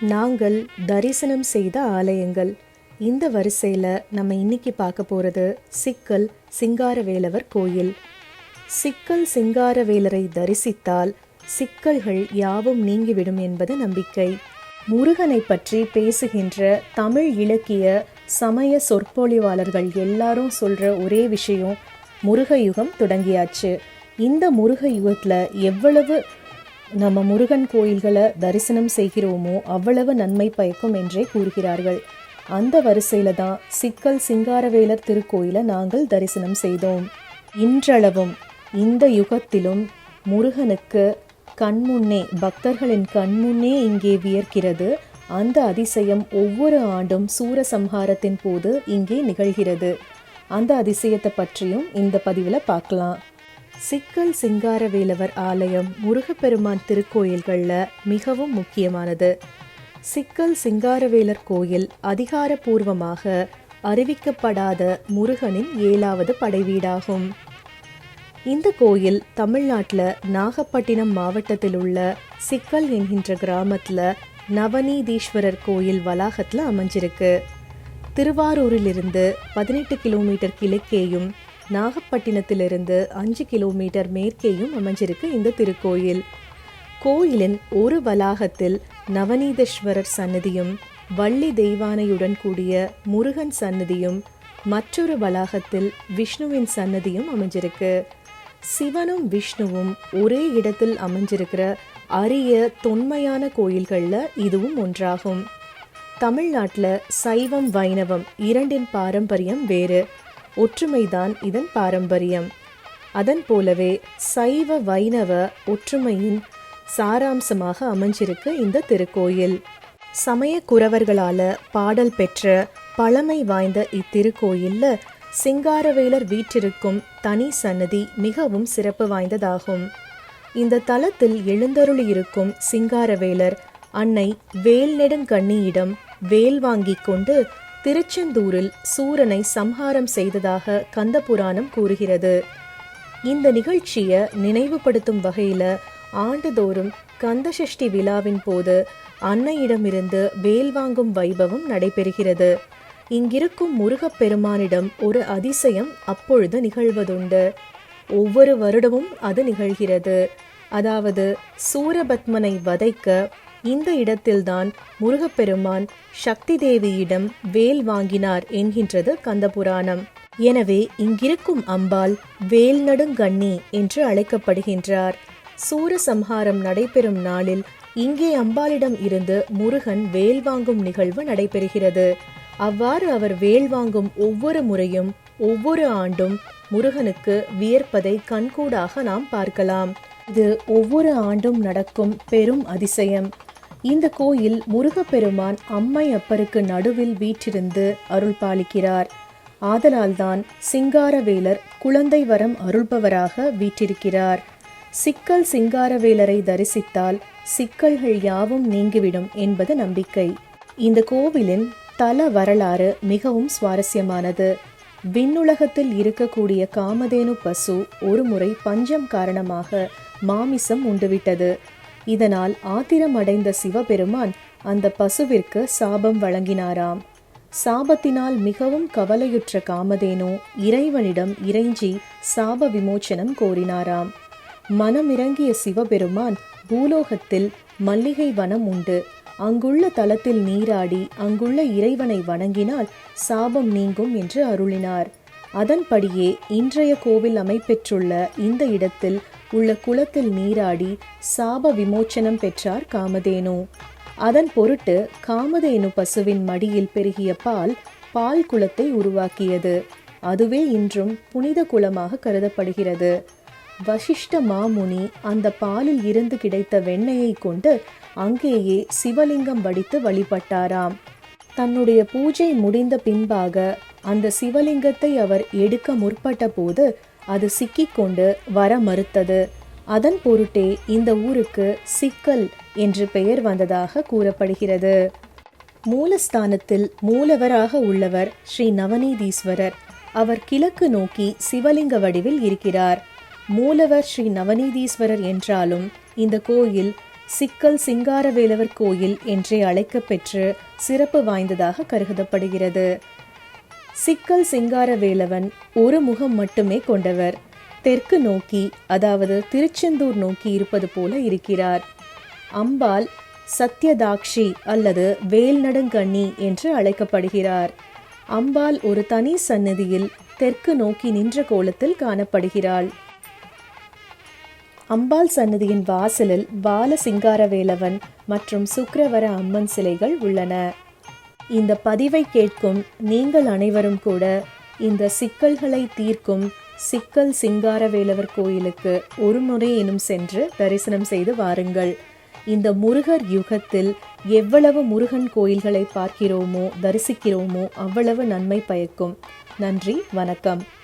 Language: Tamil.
நாங்கள் தரிசனம் செய்த ஆலயங்கள். இந்த வரிசையில் நம்ம இன்னைக்கு பார்க்க போகிறது சிக்கல் சிங்காரவேலவர் கோயில். சிக்கல் சிங்காரவேலரை தரிசித்தால் சிக்கல்கள் யாவும் நீங்கிவிடும் என்பது நம்பிக்கை. முருகனை பற்றி பேசுகின்ற தமிழ் இலக்கிய சமய சொற்பொழிவாளர்கள் எல்லாரும் சொல்ற ஒரே விஷயம் முருக யுகம் தொடங்கியாச்சு. இந்த முருக யுகத்தில் எவ்வளவு நம்ம முருகன் கோயில்களை தரிசனம் செய்கிறோமோ அவ்வளவு நன்மை பயக்கும் என்றே கூறுகிறார்கள். அந்த வரிசையில் தான் சிக்கல் சிங்காரவேலர் திருக்கோயிலை நாங்கள் தரிசனம் செய்தோம். இன்றளவும் இந்த யுகத்திலும் முருகனுக்கு கண்முன்னே பக்தர்களின் கண்முன்னே இங்கே வியர்க்கிறது. அந்த அதிசயம் ஒவ்வொரு ஆண்டும் சூரசம்ஹாரத்தின் போது இங்கே நிகழ்கிறது. அந்த அதிசயத்தை பற்றியும் இந்த பதிவில் பார்க்கலாம். சிக்கல் சிங்காரவேலவர் ஆலயம் முருகப்பெருமான் திருக்கோயில்களில் மிகவும் முக்கியமானது. சிக்கல் சிங்காரவேலர் கோயில் அதிகாரபூர்வமாக அறிவிக்கப்படாத முருகனின் ஏழாவது படைவீடாகும். இந்த கோயில் தமிழ்நாட்டில் நாகப்பட்டினம் மாவட்டத்தில் உள்ள சிக்கல் என்கின்ற கிராமத்தில் நவநீதீஸ்வரர் கோயில் வளாகத்தில் அமைஞ்சிருக்கு. திருவாரூரிலிருந்து பதினெட்டு கிலோமீட்டர் கிழக்கேயும் நாகப்பட்டினத்திலிருந்து அஞ்சு கிலோமீட்டர் மேற்கேயும் அமைஞ்சிருக்கு இந்த திருக்கோயில். கோயிலின் ஒரு வளாகத்தில் நவநீதேஸ்வரர் சன்னதியும் வள்ளி தெய்வானையுடன் கூடிய முருகன் சன்னதியும் மற்றொரு வளாகத்தில் விஷ்ணுவின் சன்னதியும் அமைஞ்சிருக்கு. சிவனும் விஷ்ணுவும் ஒரே இடத்தில் அமைஞ்சிருக்கிற அரிய தொன்மையான கோயில்களில் இதுவும் ஒன்றாகும். தமிழ்நாட்டில் சைவம் வைணவம் இரண்டின் பாரம்பரியம் வேறு. ஒற்றுமைதான் இதன் பாரம்பரியம். அதன் போலவே சைவ வைணவ ஒற்றுமையின் சாராம்சமாக அமைஞ்சிருக்கு இந்த திருக்கோயில். சமய குறவர்களால பாடல் பெற்ற பழமை வாய்ந்த இத்திருக்கோயில்ல சிங்காரவேலர் வீற்றிருக்கும் தனி சன்னதி மிகவும் சிறப்பு வாய்ந்ததாகும். இந்த தலத்தில் எழுந்தருளியிருக்கும் சிங்காரவேலர் அன்னை வேல்நெடுங்கண்ணியிடம் வேல் வாங்கிக் கொண்டு திருச்செந்தூரில் சூரனை சம்ஹாரம் செய்ததாக கந்தபுராணம் கூறுகிறது. இந்த நிகழ்ச்சியை நினைவுபடுத்தும் வகையில ஆண்டுதோறும் கந்தசஷ்டி விழாவின் போது அன்னையிடமிருந்து வேல் வாங்கும் வைபவம் நடைபெறுகிறது. இங்கிருக்கும் முருகப்பெருமானிடம் ஒரு அதிசயம் அப்பொழுது நிகழ்வதுண்டு. ஒவ்வொரு வருடமும் அது நிகழ்கிறது. அதாவது சூரபத்மனை வதைக்க இந்த இடத்தில்தான் முருகப்பெருமான் சக்தி தேவியிடம் வேல் வாங்கினார் என்கின்றது கந்தபுராணம். எனவே இங்கிருக்கும் அம்பாள் வேல் நடுங்கண்ணி என்று அழைக்கப்படுகின்றார். சூரசம்ஹாரம் நடைபெறும் நாளில் இங்கே அம்பாளிடம் இருந்து முருகன் வேல் வாங்கும் நிகழ்வு நடைபெறுகிறது. அவ்வாறு அவர் வேல் வாங்கும் ஒவ்வொரு முறையும் ஒவ்வொரு ஆண்டும் முருகனுக்கு வியர்ப்பதை கண்கூடாக நாம் பார்க்கலாம். இது ஒவ்வொரு ஆண்டும் நடக்கும் பெரும் அதிசயம். இந்த கோயில் முருகப்பெருமான் அம்மை அப்பருக்கு நடுவில் வீற்றிருந்து அருள் பாலிக்கிறார் ஆதலால்தான் சிங்காரவேலர் குழந்தை வரம் அருள்பவராக வீற்றிருக்கிறார். சிக்கல் சிங்காரவேலரை தரிசித்தால் சிக்கல்கள் யாவும் நீங்கிவிடும் என்பது நம்பிக்கை. இந்த கோவிலின் தல வரலாறு மிகவும் சுவாரஸ்யமானது. விண்ணுலகத்தில் இருக்கக்கூடிய காமதேனு பசு ஒருமுறை பஞ்சம் காரணமாக மாமிசம் உண்டுவிட்டது. இதனால் ஆத்திரமடைந்த சிவபெருமான் அந்த பசுவிற்கு சாபம் வழங்கினாராம். சாபத்தினால் மிகவும் கவலையுற்ற காமதேனோ இறைவனிடம் இறைஞ்சி சாப விமோச்சனம் கோரினாராம். மனமிறங்கிய சிவபெருமான் பூலோகத்தில் மல்லிகை வனம் உண்டு. அங்குள்ள தலத்தில் நீராடி அங்குள்ள இறைவனை வணங்கினால் சாபம் நீங்கும் என்று அருளினார். அதன்படியே இன்றைய கோவில் அமைப்பெற்றுள்ள இந்த இடத்தில் உள்ள குளத்தில் நீராடி சாப விமோச்சனம் பெற்றார் காமதேனு. அதன் பொருட்டு காமதேனு பசுவின் மடியில் பெருகிய பால் பால் குளத்தை உருவாக்கியது. அதுவே இன்றும் புனித குளமாக கருதப்படுகிறது. வசிஷ்ட மாமுனி அந்த பாலில் இருந்து கிடைத்த வெண்ணெயை கொண்டு அங்கேயே சிவலிங்கம் வடித்து வழிபட்டாராம். தன்னுடைய பூஜை முடிந்த பின்பாக அந்த சிவலிங்கத்தை அவர் எடுக்க முற்பட்ட போது அது சிக்கிக்கொண்டு வர மறுத்தது. அதன் பொருட்டே இந்த ஊருக்கு சிக்கல் என்று பெயர் வந்ததாக கூறப்படுகிறது. மூலஸ்தானத்தில் மூலவராக உள்ளவர் ஸ்ரீ நவநீதீஸ்வரர். அவர் கிழக்கு நோக்கி சிவலிங்க வடிவில் இருக்கிறார். மூலவர் ஸ்ரீ நவநீதீஸ்வரர் என்றாலும் இந்த கோயில் சிக்கல் சிங்காரவேலவர் கோயில் என்றே அழைக்கப்பெற்று சிறப்பு வாய்ந்ததாக கருதப்படுகிறது. சிக்கல் சிங்காரவேலவன் ஒரு முகம் மட்டுமே கொண்டவர். தெற்கு நோக்கி அதாவது திருச்செந்தூர் நோக்கி இருப்பது போல இருக்கிறார். அம்பாள் சத்யதாக்ஷி அல்லது வேல்நடுங்கண்ணி என்று அழைக்கப்படுகிறார். அம்பாள் ஒரு தனி சந்நிதியில் தெற்கு நோக்கி நின்ற கோலத்தில் காணப்படுகிறாள். அம்பாள் சன்னதியின் வாசலில் பாலசிங்காரவேலவன் மற்றும் சுக்கரவர அம்மன் சிலைகள் உள்ளன. இந்த பதிவை கேட்கும் நீங்கள் அனைவரும் கூட இந்த சிக்கல்களை தீர்க்கும் சிக்கல் சிங்காரவேலவர் கோயிலுக்கு ஒரு முறையேனும் சென்று தரிசனம் செய்து வாருங்கள். இந்த முருகர் யுகத்தில் எவ்வளவு முருகன் கோயில்களை பார்க்கிறோமோ தரிசிக்கிறோமோ அவ்வளவு நன்மை பயக்கும். நன்றி வணக்கம்.